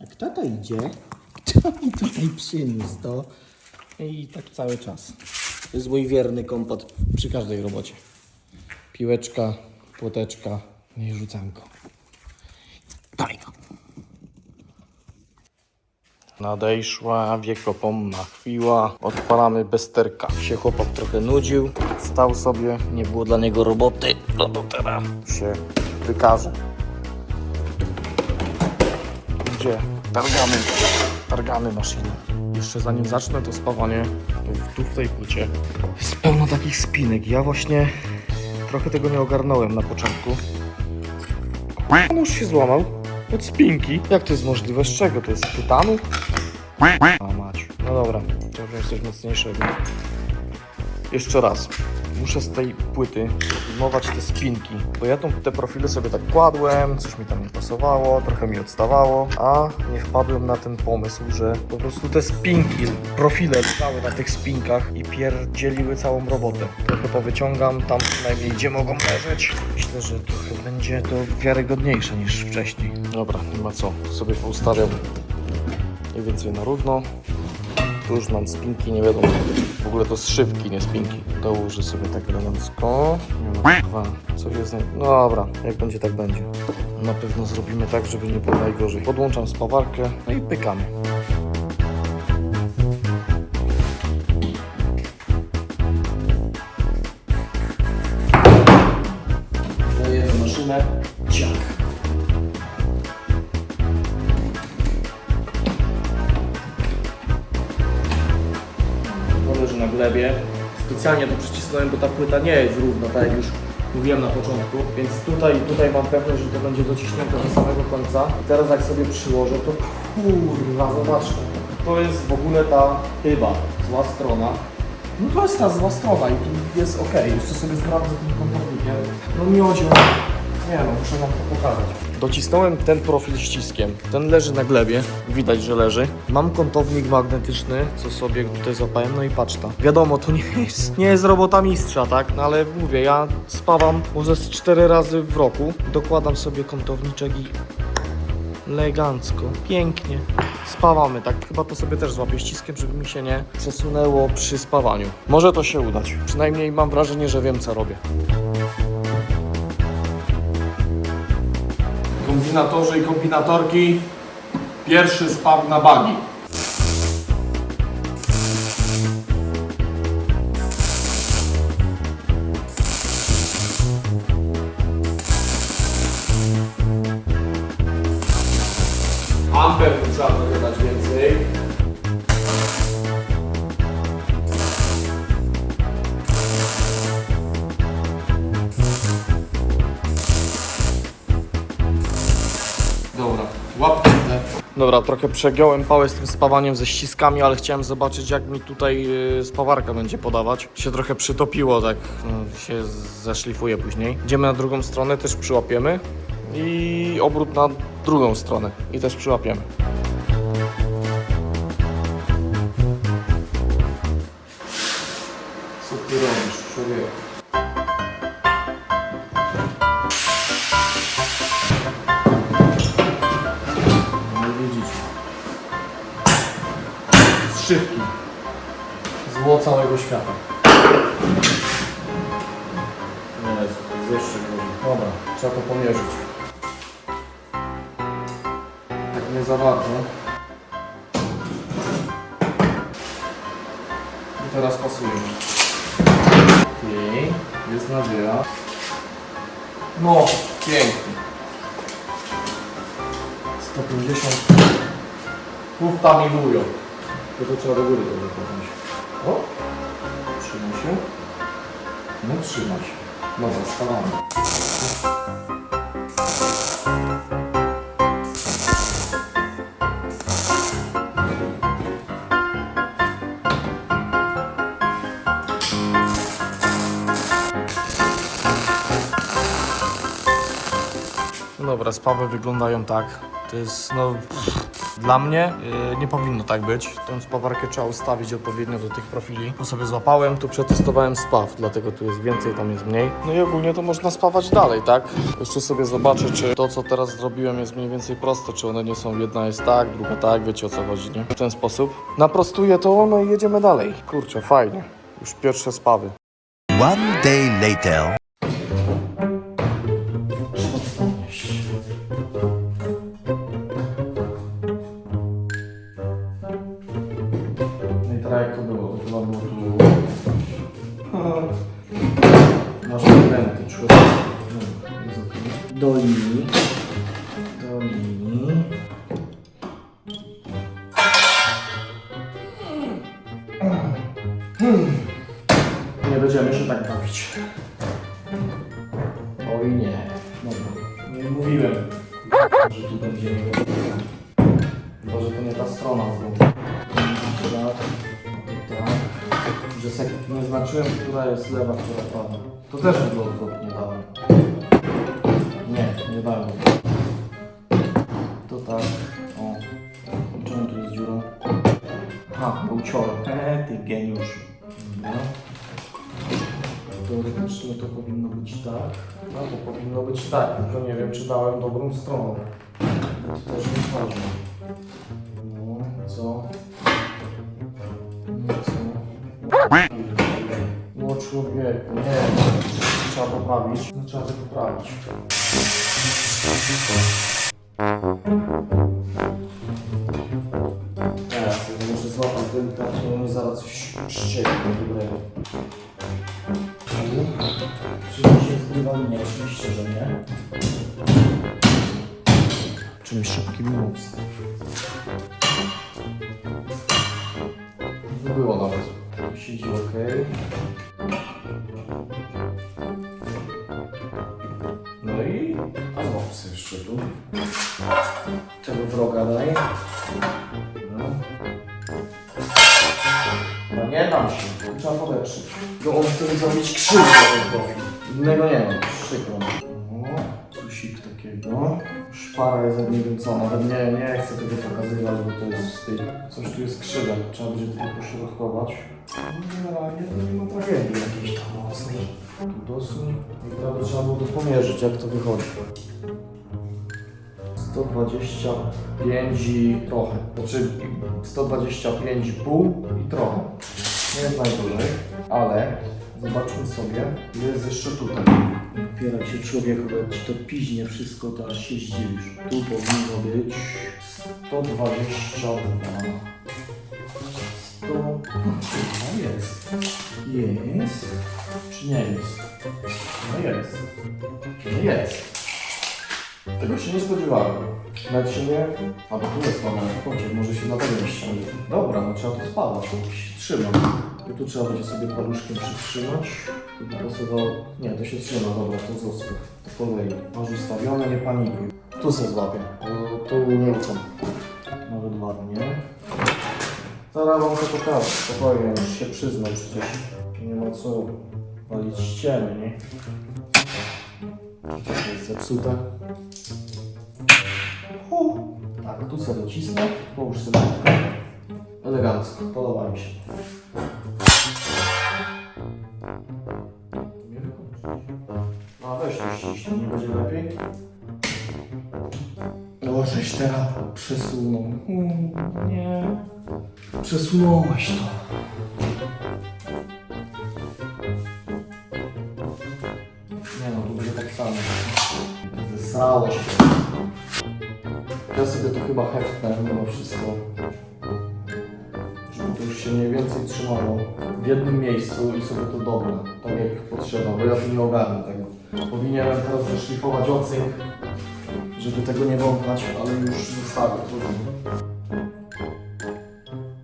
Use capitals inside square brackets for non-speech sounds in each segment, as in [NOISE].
Jak tata idzie, to mi tutaj przyniósł to. I tak cały czas. To jest mój wierny kompat przy każdej robocie. Piłeczka, płoteczka, no i rzucanko. Daj go. Nadejszła wiekopomna chwila. Odpalamy besterka. Się chłopak trochę nudził. Stał sobie, nie było dla niego roboty. No to teraz się wykaże. Gdzie? Targamy. Targamy maszynę. Jeszcze zanim zacznę to spawanie w- tu w tej płycie jest pełno takich spinek. Ja właśnie trochę tego nie ogarnąłem na początku. Nóż się złamał od spinki. Jak to jest możliwe? Z czego? To jest z tytanu? No dobra, to wziąć coś mocniejszego. Jeszcze raz. Muszę z tej płyty filmować te spinki, bo ja tą, te profile sobie tak kładłem, coś mi tam nie pasowało, trochę mi odstawało, a nie wpadłem na ten pomysł, że po prostu te spinki, profile leżały na tych spinkach i pierdzieliły całą robotę. Trochę powyciągam tam przynajmniej gdzie mogą leżeć. Myślę, że trochę będzie to wiarygodniejsze niż wcześniej. Dobra, nie ma co. Sobie poustawiam mniej więcej na równo. Tu już mam spinki, nie wiadomo. W ogóle to zszywki, nie spinki. Dołożę sobie tak elegancko. Dwa. Coś jest. No dobra, jak będzie, tak będzie. Na pewno zrobimy tak, żeby nie było najgorzej. Podłączam spawarkę, no i pykamy. Na glebie. Specjalnie to przycisnąłem, bo ta płyta nie jest równa, tak jak już mówiłem na początku. Więc tutaj, tutaj mam pewność, że to będzie dociśnięte do samego końca. I teraz jak sobie przyłożę, to kurwa, zobaczcie. To jest w ogóle ta chyba zła strona. No to jest ta zła strona i tu jest ok. Jeszcze sobie sprawdzę tym komportnikiem. No miodzio. Nie no, muszę wam to pokazać. Docisnąłem ten profil ściskiem. Ten leży na glebie, widać, że leży. Mam kątownik magnetyczny, co sobie tutaj zapałem, no i paczta. Wiadomo, to nie jest, nie jest robota mistrza, tak? No ale mówię, ja spawam może z cztery razy w roku. Dokładam sobie kątowniczek i elegancko, pięknie. Spawamy, tak chyba to sobie też złapię ściskiem, żeby mi się nie przesunęło przy spawaniu. Może to się udać. Przynajmniej mam wrażenie, że wiem co robię. Kombinatorzy i kombinatorki. Pierwszy spaw na bagi. Dobra, trochę przegiąłem pałę z tym spawaniem ze ściskami, ale chciałem zobaczyć jak mi tutaj y, spawarka będzie podawać. Się trochę przytopiło, tak no, się zeszlifuje później. Idziemy na drugą stronę, też przyłapiemy i obrót na drugą stronę i też przyłapiemy. Co ty robisz, człowieku? Całego świata. Nie jest, to jest jeszcze gorzej. Dobra, trzeba to pomierzyć. Tak nie za bardzo. I teraz pasuje. Okej, jest nadzieja. No, pięknie. 150. Pufta mi mówią. To to trzeba do góry trochę podnieść. O! Trzyma się. Dobra. No Dobra, spawy wyglądają tak. To jest, no, dla mnie yy, nie powinno tak być. Tę spawarkę trzeba ustawić odpowiednio do tych profili. Tu sobie złapałem, tu przetestowałem spaw, dlatego tu jest więcej, tam jest mniej. No i ogólnie to można spawać dalej, tak? Jeszcze sobie zobaczę, czy to, co teraz zrobiłem jest mniej więcej proste, czy one nie są, jedna jest tak, druga tak, wiecie o co chodzi, nie? W ten sposób. Naprostuję to, no i jedziemy dalej. Kurczę, fajnie. Już pierwsze spawy. One day later. Masz elementy, człowiek. Do linii. Do linii. Nie będziemy się tak bawić. Oj nie. Dobra. Nie mówiłem, że tu będziemy. Chyba, że to nie ta strona znowu. Że sek nie znaczyłem, która jest lewa, która prawa. To też było odwrotnie dałem. Nie, nie dałem. To tak. O. Czemu tu jest dziura? Aha, był cior. Eee, ty geniusz. Dobra. Teoretycznie to powinno być tak. No to powinno być tak, tylko nie wiem, czy dałem dobrą stronę. To też jest ważne. No, co? No? No człowieku, nie. Trzeba poprawić. No, trzeba to poprawić. Sobie muszę złapać delikatnie, bo mi zaraz coś ścieknie dobrego. Czy mi się zgrywa? Nie, oczywiście, że nie. Czymś szybkim móc. Nie było nawet. Siedzi ok. No i... A złap sobie jeszcze tu. Tego wroga daj. No. No nie dam się. Trzeba polepszyć. Bo on chce zrobić krzywdę. Innego nie mam. Przykro. Tusik takiego. Szpara jest co, nawet nie, nie chcę tego pokazywać, bo to jest wstyd. Coś tu jest krzywe, trzeba będzie tylko pośrodkować. No, generalnie to nie ma tragedii jakiejś tam mocnej. Tu dosuń i prawie trzeba było to pomierzyć, jak to wychodzi. 125 i trochę. Znaczy 125,5 i trochę. Nie jest najdłużej, ale zobaczmy sobie, jest jeszcze tutaj. Opieraj się człowieku, bo ci to piźnie wszystko, to aż się zdziwisz. Tu powinno być 122. 100... No jest. Jest. Czy nie jest? No jest. No jest. Tego się nie spodziewałem. Nawet się nie... A bo tu jest mamy kocie, może się dlatego nie ściągnie. Dobra, no trzeba to spawać, to się trzyma. I tu trzeba będzie sobie paluszkiem przytrzymać. I pasował... Nie, to się trzyma, dobra, to zostaw. To kolei. Masz ustawione, nie panikuj. Tu se złapię, tu nie ufam. Nawet ładnie. Zaraz wam to pokażę, spokojnie, już się przyznał przecież. Nie ma co walić ściemy, nie? To jest zepsute. Hu. Tak, tu sobie docisnę, połóż sobie. Elegancko, podoba mi się. Wykończyć. No a weź to ściśnij, będzie lepiej? No, żeś teraz przesunął. Nie. Przesunąłeś to. Zesrało się. Ja sobie to chyba heftnę mimo wszystko. Żeby to już się mniej więcej trzymało w jednym miejscu i sobie to dobre, tak jak potrzeba, bo ja tu nie ogarnę tego. Powinienem teraz zaszlifować ocynk, żeby tego nie wąchać, ale już zostawię.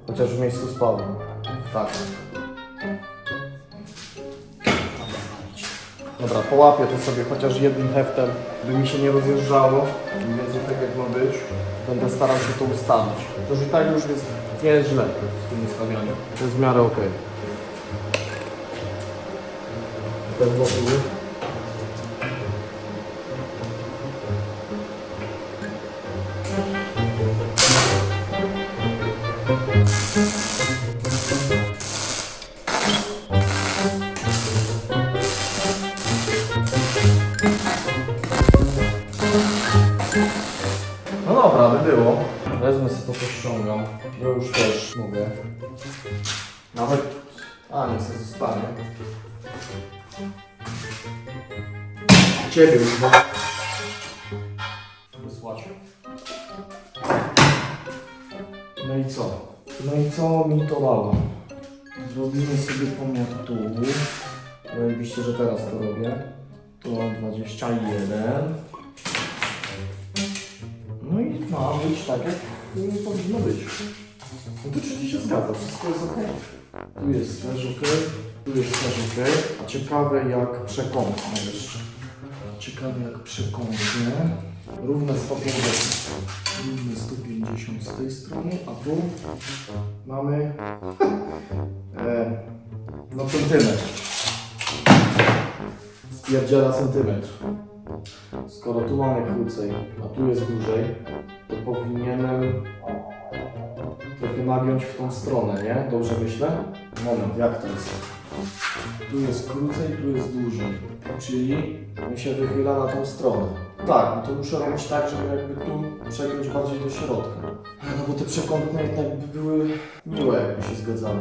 Chociaż w miejscu spałem. Tak. Dobra, połapię to sobie chociaż jednym heftem, by mi się nie rozjeżdżało. Mniej więcej tak jak ma być. Będę starał się to ustawić. To już i tak już jest, nie jest źle w tym ustawianiu. To jest w miarę okej. Ten wokół. Mogę. Nawet... A, nie sobie zostanie. Ciebie już bo... Wysłać. No i co? No i co mi to dało? Zrobimy sobie pomiar tu. Oczywiście, że teraz to robię. To 21. No i ma być tak, jak powinno być. No to czyli się zgadza, wszystko jest ok. Tu jest też ok, tu jest też ok. Ciekawe jak przekątne jeszcze. Ciekawe jak przekątne. Równe 150. Równe 150 z tej strony, a tu mamy [LAUGHS] e, no centymetr. Spierdziela centymetr. Skoro tu mamy krócej, a tu jest dłużej, to powinienem trochę nagiąć w tą stronę, nie? Dobrze myślę? Moment, jak to jest? Tu jest krócej, tu jest dłużej. Czyli mi się wychyla na tą stronę. Tak, no to muszę robić tak, żeby jakby tu przegiąć bardziej do środka. No bo te przekątne jednak by były miłe, jakby się zgadzały.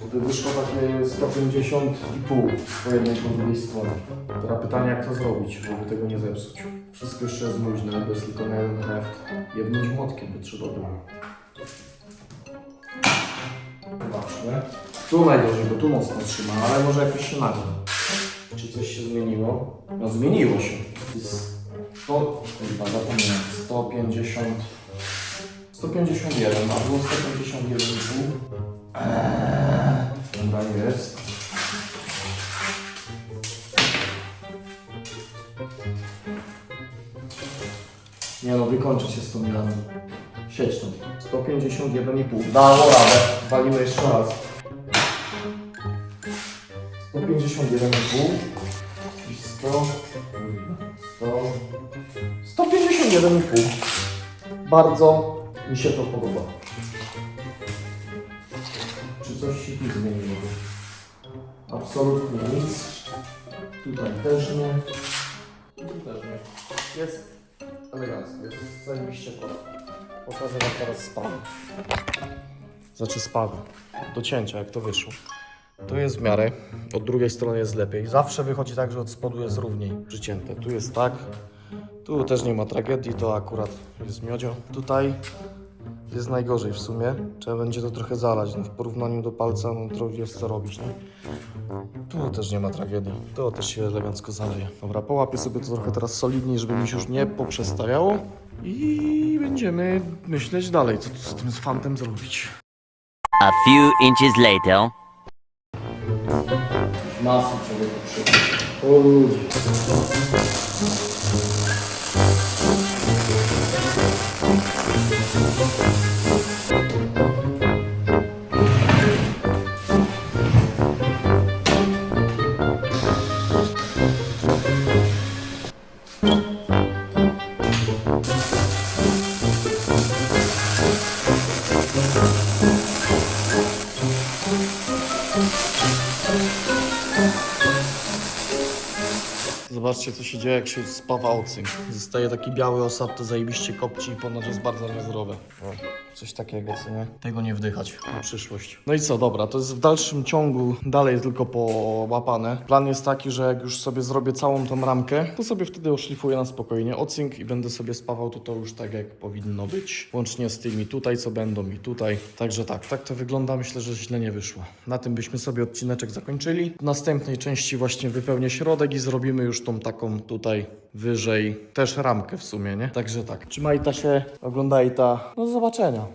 To by wyszło takie 150,5 po jednej po drugiej stronie. Teraz pytanie, jak to zrobić, żeby tego nie zepsuć. Wszystko jeszcze jest luźne, bez tylko na jeden heft. Jednym młotkiem by trzeba było. Zobaczmy. Tu najgorzej, bo tu mocno trzyma, ale może jakoś się nagle. Czy coś się zmieniło? No zmieniło się. Jest 100, chyba zapomniałem, 150, 151, a było 151,5. Eee, dobra jest. Nie no, wykończę się z tą miarą. Siedź tam. 151,5. Dało radę. Walimy jeszcze raz. 151,5 i 100, 100, 151,5. Bardzo mi się to podoba. Czy coś się tu zmieniło? Absolutnie nic. Tutaj też nie. Tu też nie. Jest elegancko, jest zajebiście prosto. Pokażę wam teraz spawę. Znaczy spawę. Do cięcia, jak to wyszło. Tu jest w miarę, od drugiej strony jest lepiej. Zawsze wychodzi tak, że od spodu jest równiej przycięte. Tu jest tak, tu też nie ma tragedii, to akurat jest miodzio. Tutaj jest najgorzej w sumie. Trzeba będzie to trochę zalać. No, w porównaniu do palca no, trochę jest co robić. Nie? Tu też nie ma tragedii. To też się elegancko zaleje. Dobra, połapię sobie to trochę teraz solidniej, żeby mi się już nie poprzestawiało. I będziemy myśleć dalej, co tu z tym fantem zrobić. A few inches later. masum çocuk. Oğlum. Zobaczcie, co się dzieje, jak się spawa ocynk. Zostaje taki biały osad, to zajebiście kopci i ponoć jest bardzo niezdrowe. Coś takiego, co nie? Tego nie wdychać na przyszłość. No i co, dobra, to jest w dalszym ciągu dalej tylko połapane. Plan jest taki, że jak już sobie zrobię całą tą ramkę, to sobie wtedy oszlifuję na spokojnie ocynk i będę sobie spawał to, to już tak, jak powinno być. Łącznie z tymi tutaj, co będą i tutaj. Także tak, tak to wygląda. Myślę, że źle nie wyszło. Na tym byśmy sobie odcineczek zakończyli. W następnej części właśnie wypełnię środek i zrobimy już tą taką tutaj wyżej też ramkę w sumie, nie? Także tak. Trzymaj ta się, oglądaj ta. No do zobaczenia.